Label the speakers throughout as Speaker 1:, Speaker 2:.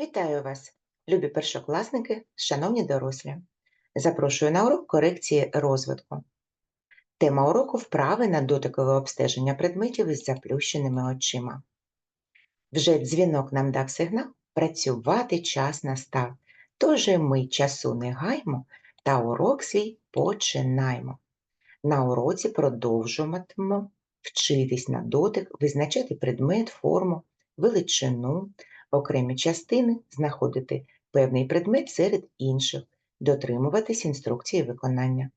Speaker 1: Вітаю вас, любі першокласники, шановні дорослі. Запрошую на урок корекції розвитку. Тема уроку вправи на дотикове обстеження предметів із заплющеними очима. Вже дзвінок нам дав сигнал, працювати час настав. Тож ми часу не гаймо та урок свій починаємо. На уроці продовжуватимемо вчитись на дотик, визначати предмет, форму, величину, окремі частини, знаходити певний предмет серед інших, дотримуватись інструкції виконання.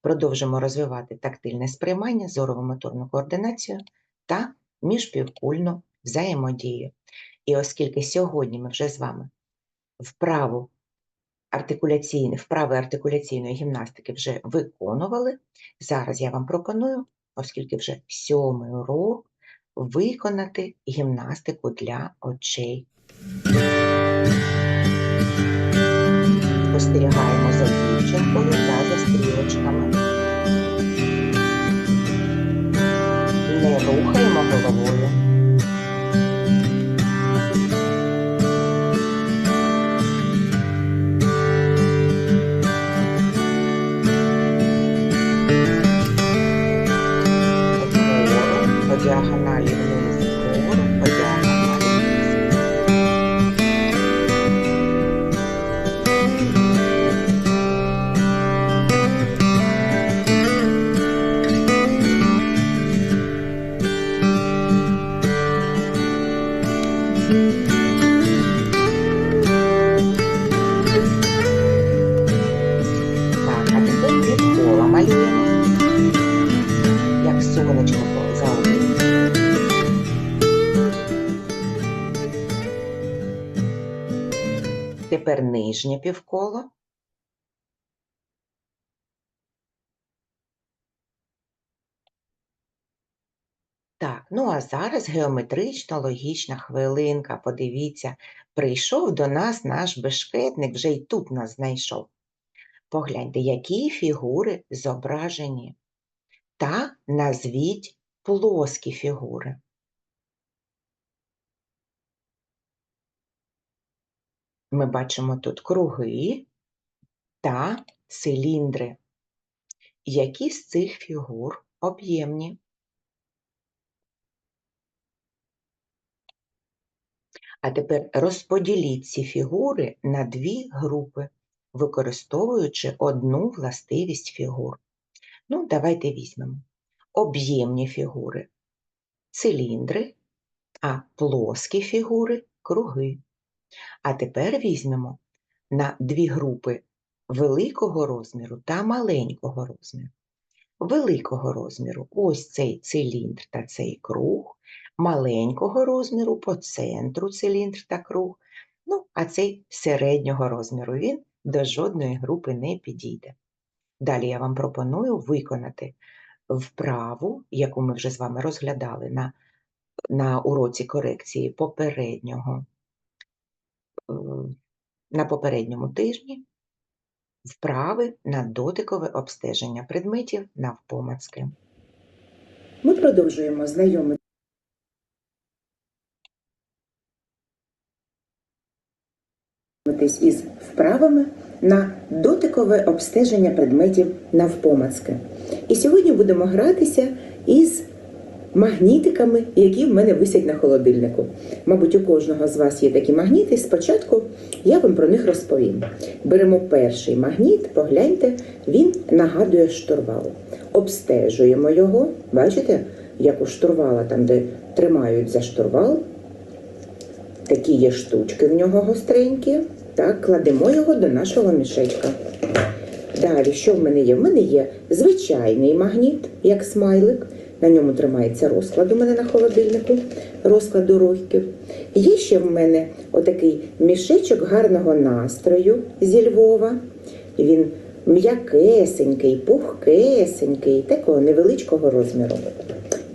Speaker 1: Продовжимо розвивати тактильне сприймання, зорово-моторну координацію та міжпівкульну взаємодію. І оскільки сьогодні ми вже з вами вправу артикуляційне, вправи артикуляційної гімнастики вже виконували, зараз я вам пропоную, оскільки вже сьомий урок, виконати гімнастику для очей. Спостерігаємо за дівчинкою Тепер нижнє півколо. Так, ну а зараз геометрично логічна хвилинка. Подивіться, прийшов до нас наш бешкетник, вже й тут нас знайшов. Погляньте, які фігури зображені. Та назвіть плоскі фігури. Ми бачимо тут круги та циліндри. Які з цих фігур об'ємні? А тепер розподіліть ці фігури на дві групи, використовуючи одну властивість фігур. Ну, давайте візьмемо об'ємні фігури циліндри, а плоскі фігури круги. А тепер візьмемо на дві групи великого розміру та маленького розміру. Великого розміру ось цей циліндр та цей круг, маленького розміру по центру циліндр та круг. Ну, а цей середнього розміру він до жодної групи не підійде. Далі я вам пропоную виконати вправу, яку ми вже з вами розглядали на, на уроці корекції попереднього, на попередньому тижні. Вправи на дотикове обстеження предметів навпомацьки.
Speaker 2: Ми продовжуємо знайомитись із вправами на дотикове обстеження предметів навпомацьки. І сьогодні будемо гратися із магнітиками, які в мене висять на холодильнику. Мабуть, у кожного з вас є такі магніти. Спочатку я вам про них розповім. Беремо перший магніт, погляньте, він нагадує штурвал. Обстежуємо його. Бачите, як у штурвала, там, де тримають за штурвал, такі є штучки в нього гостренькі. Так, кладемо його до нашого мішечка. Далі, що в мене є? В мене є звичайний магніт, як смайлик. На ньому тримається розклад у мене на холодильнику, розклад уроків. Є ще в мене отакий мішечок гарного настрою зі Львова. Він м'якесенький, пухкесенький, такого невеличкого розміру.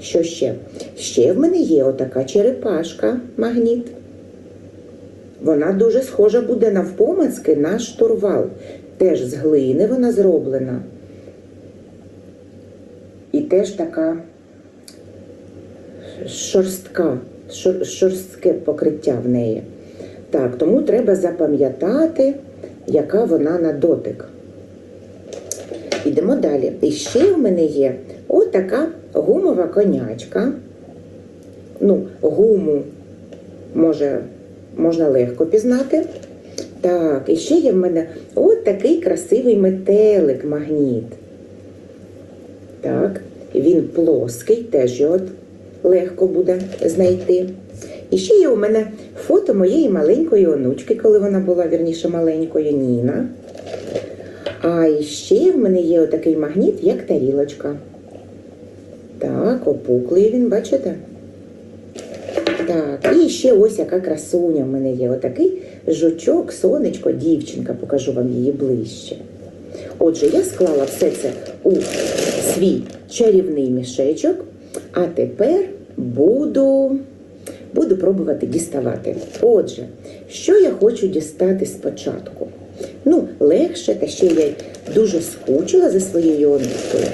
Speaker 2: Що ще? Ще в мене є отака черепашка, магніт. Вона дуже схожа буде навпомацьки на штурвал. Теж з глини вона зроблена. І теж така шорстка, шор- шорстке покриття в неї.
Speaker 1: Так, тому треба запам'ятати, яка вона на дотик. Ідемо далі. І ще в мене є отака гумова конячка. Ну, гуму може, можна легко пізнати. Так, і ще є в мене от такий красивий метелик магніт. Так, він плоский, теж його легко буде знайти. І ще є у мене фото моєї маленької онучки, коли вона була вірніше маленькою Ніна. А ще в мене є отакий магніт, як тарілочка. Так, опуклий він, бачите? Так, і ще ось яка красуня в мене є. Отакий жучок, сонечко, дівчинка, покажу вам її ближче. Отже, я склала все це у свій чарівний мішечок, а тепер буду, буду пробувати діставати. Отже, що я хочу дістати спочатку? Ну, легше, та ще я дуже скучила за своєю онучкою.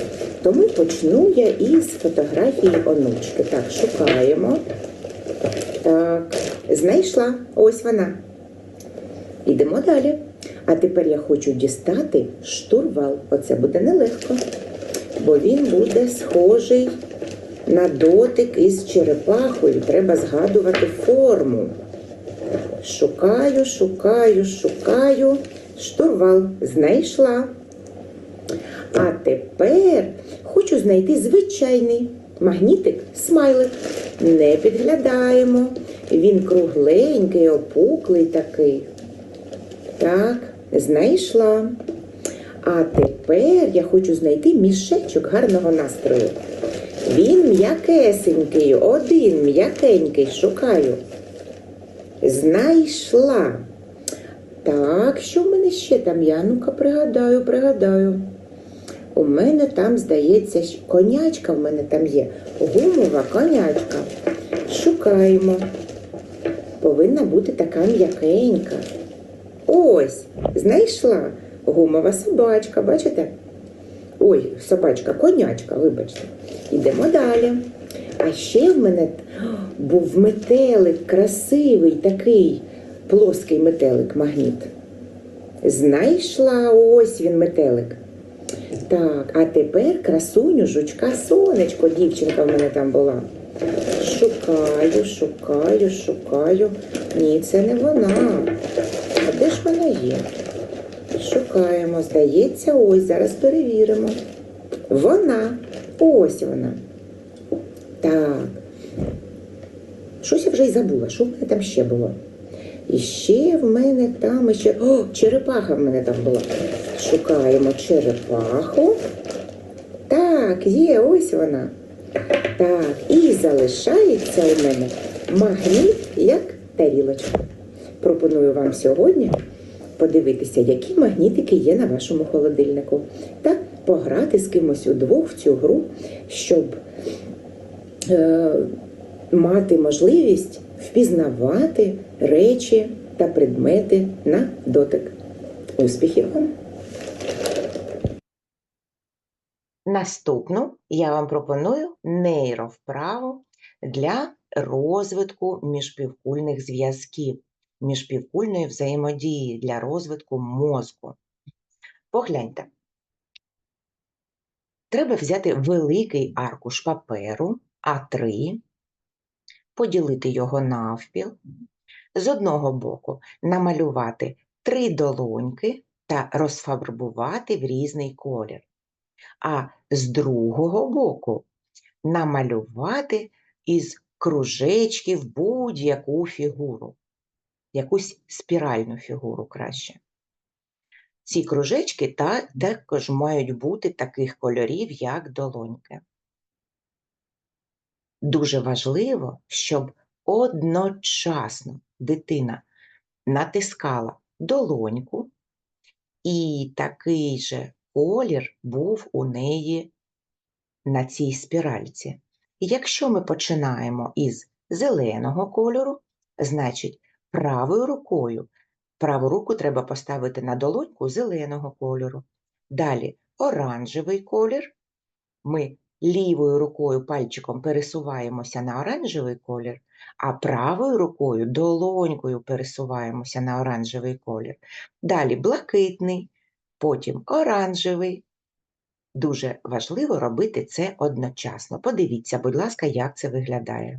Speaker 1: Тому почну я із фотографії онучки. Так, шукаємо. Так, знайшла. Ось вона. Ідемо далі. А тепер я хочу дістати штурвал. Оце буде нелегко, бо він буде схожий на дотик із черепахою. Треба згадувати форму. Шукаю, шукаю, шукаю. Штурвал знайшла. А тепер хочу знайти звичайний магнітик смайлик. Не підглядаємо. Він кругленький, опуклий такий. Так, знайшла. А тепер я хочу знайти мішечок гарного настрою. Він м'якесенький, один м'якенький, шукаю. Знайшла. Так, що в мене ще там? Я ну-ка пригадаю, пригадаю. У мене там, здається, конячка в мене там є. Гумова конячка. Шукаємо. Повинна бути така м'якенька. Ось, знайшла гумова собачка, бачите? Ой, собачка, конячка, вибачте. Йдемо далі. А ще в мене був метелик, красивий такий плоский метелик магніт. Знайшла ось він метелик. Так, а тепер красуню жучка сонечко, дівчинка в мене там була. Шукаю, шукаю, шукаю. Ні, це не вона. А де ж вона є? Шукаємо, здається, ось зараз перевіримо. Вона. Ось вона. Так. Щось я вже й забула, що в мене там ще було. І ще в мене там ще. О, черепаха в мене там була. Шукаємо черепаху. Так, є, ось вона. Так, і залишається у мене магніт як тарілочка. Пропоную вам сьогодні подивитися, які магнітики є на вашому холодильнику, та пограти з кимось удвох в цю гру, щоб е, мати можливість впізнавати речі та предмети на дотик. Успіхів вам!
Speaker 3: Наступну я вам пропоную нейровправу для розвитку міжпівкульних зв'язків, міжпівкульної взаємодії для розвитку мозку. Погляньте. Треба взяти великий аркуш паперу А3, поділити його навпіл, з одного боку намалювати три долоньки та розфарбувати в різний колір а з другого боку намалювати із кружечків будь-яку фігуру, якусь спіральну фігуру краще. Ці кружечки та, також мають бути таких кольорів, як долоньки. Дуже важливо, щоб одночасно дитина натискала долоньку і такий же колір був у неї на цій спіральці. Якщо ми починаємо із зеленого кольору, значить правою рукою праву руку треба поставити на долоньку зеленого кольору. Далі оранжевий колір. Ми лівою рукою пальчиком пересуваємося на оранжевий колір,
Speaker 1: а правою рукою долонькою пересуваємося на оранжевий колір. Далі блакитний, потім оранжевий. Дуже важливо робити це одночасно. Подивіться, будь ласка, як це виглядає.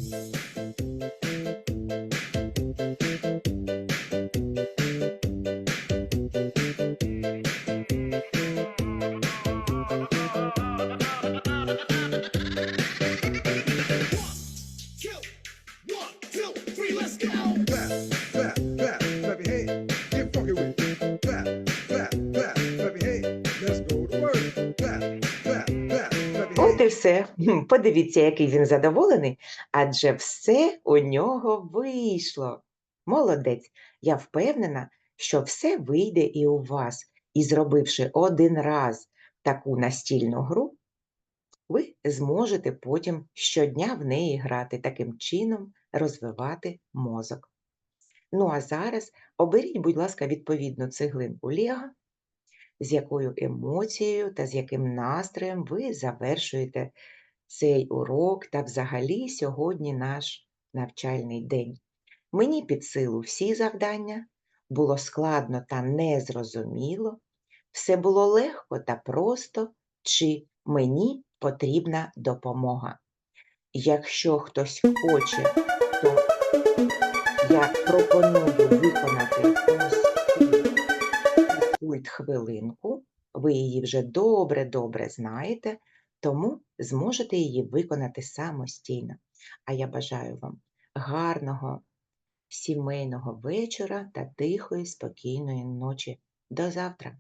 Speaker 1: Все. Подивіться, який він задоволений, адже все у нього вийшло. Молодець. Я впевнена, що все вийде і у вас. І зробивши один раз таку настільну гру, ви зможете потім щодня в неї грати, таким чином розвивати мозок. Ну а зараз оберіть, будь ласка, відповідну цеглинку Лего, з якою емоцією та з яким настроєм ви завершуєте цей урок та взагалі сьогодні наш навчальний день. Мені під силу всі завдання, було складно та незрозуміло, все було легко та просто, чи мені потрібна допомога. Якщо хтось хоче, то я пропоную виконати хвилинку. Ви її вже добре-добре знаєте, тому зможете її виконати самостійно. А я бажаю вам гарного сімейного вечора та тихої, спокійної ночі. До завтра!